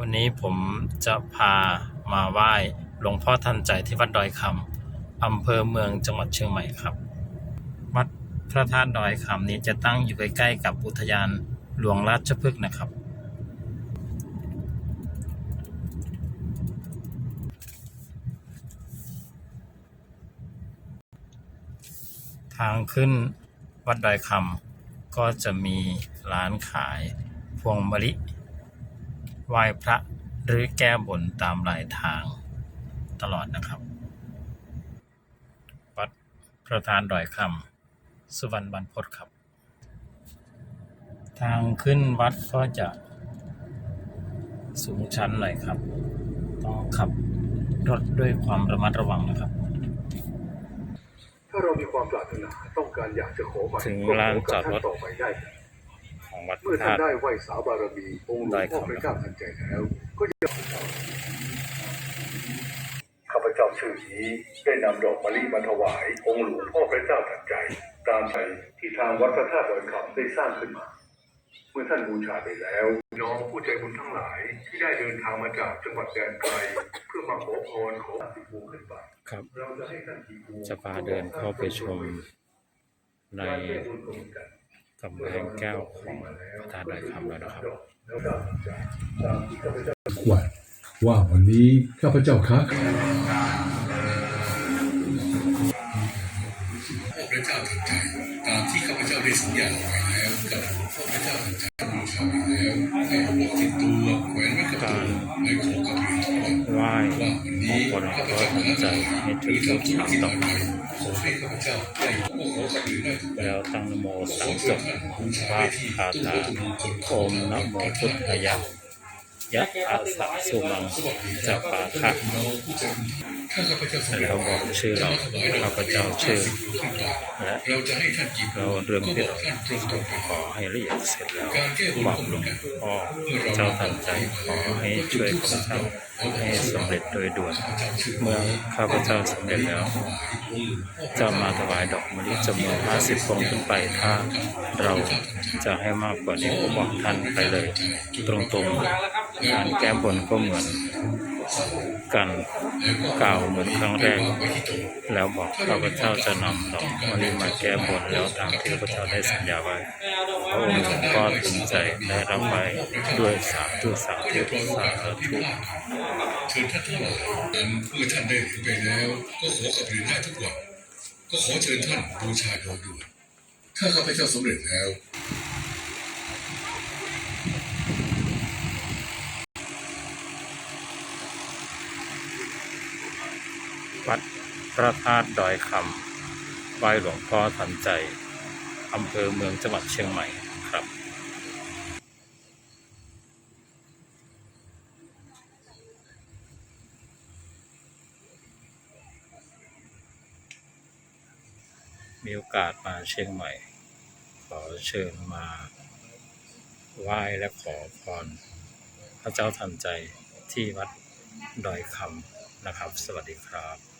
วันนี้ผมจะพามาไหว้หลวงพ่อทันใจที่วัดดอยคำอำเภอเมืองจังหวัดเชียงใหม่ครับ วัดพระธาตุดอยคำนี้จะตั้งอยู่ใกล้ๆกับอุทยานหลวงราชพฤกษ์นะครับ ทางขึ้นวัดดอยคำก็จะมีร้านขายพวงมะลิ ไหว้พระหรือแก้บนตามรายทางตลอดนะครับ วัดประธานดอยคำสุวรรณบรรพตครับ ทางขึ้นวัดก็จะสูงชันหน่อยครับ ต้องขับรถด้วยความระมัดระวังนะครับ ถ้าเรามีความปรารถนาต้องการอยากจะขอไปถึงก็ลานขจอดรถ ของวัดพเมื่อระท่าธานตุ ได้ไหวสาบารมีองค์หลวงพ่อพระเจ้าทันใจแล้ว ก็จะข้าพเจ้าชื่อนี้ได้นำดอกมะลิมาถวาย องค์หลวงพ่อพระเจ้าทันใจ ตามใจที่ทางวัดพระธาตุดอยคำได้สร้างขึ้นมา เมื่อท่านบูชาไปแล้ว น้องผู้ใจบุญทั้งหลาย ที่ได้เดินทางมาจากจังหวัดแดนไกลเพื่อมาขอพรขอสิภูขึ้นไปครับ เราจะให้ท่านทีภูจะพาเดินเข้าไปชมใน กำแพงแก้วของพระธาตุดอยคำแล้วนะครับว่าว่าวันนี้ข้าพเจ้าค้าขายพระเจ้าทันใจตามที่ข้าพเจ้าได้สัญญาเอาไว้แล้วกับหลวงพ่อพระเจ้าทันใจ บูชาไปแล้วให้เอาบอกติดตัวแขวนไว้กับตัวและขอกับเรียนทุกวันไหว้ว่าวันนี้มงคลข้าพก็เจ้าทันใจค้าขายให้หถึรืงอทุกทำธุรสามกิจดอกอะไรขอให้ข้าพเจ้าได้ขอขอกับเรียนได้ทุกวันแล้วตั้งนโมขสาอมจเชิญบท่านบูชาว่าได้ที่คาตู้ถาวัตถุมงคลโอมนะโมพุทธายะ ยะอาสะสุมังจะปาคะน้องผู้ใจบุญถ้าข้าพเจ้าสำเร็จแล้วบอกชื่อเราข้าพเจ้าชื่อและเราจะให้ท่านกี่เราเรื่องก็ที่บอกท่าขอให้ละเอียดเสร็จแล้วบอกหลวงพ่อเจ้าทันใจขอให้ช่วยข้าพเจ้าให้สำเร็จโดยด่วน เมื่อข้าพเจ้าสำเร็จแล้วจะมาถวายดอกมะลิจำนวน50พวงขึ้นไปถ้าเราจะให้มากกว่านี้ก็บอกท่านไปเลย ตรงๆ แก้บนก็เหมือนกันกล่าวเหมือนครั้งแรก แล้วบอกข้าพเจ้าจะนำดอกมะลิมาแก้บนแล้วตามที่ข้าพเจ้าได้สัญญาไว้พระองค์ก็ถึงใจได้รับไว้ด้วยสาธุสาธุสาธุเชิญท่านทั้งหลายนั้นเมื่อท่านได้เหรียญไปแล้ว ก็ขอกับเรียญได้ทุกวันก็ขอเชิญท่านบูชาโดยด่วนถ้าข้าพเจ้าสำเร็จแล้ว วัดพระธาตุดอยคำไหว้หลวงพ่อทันใจอำเภอเมืองจังหวัดเชียงใหม่ครับ มีโอกาสมาเชียงใหม่ ขอเชิญมาไหว้และขอพรพระเจ้าทันใจที่วัดดอยคำนะครับ สวัสดีครับ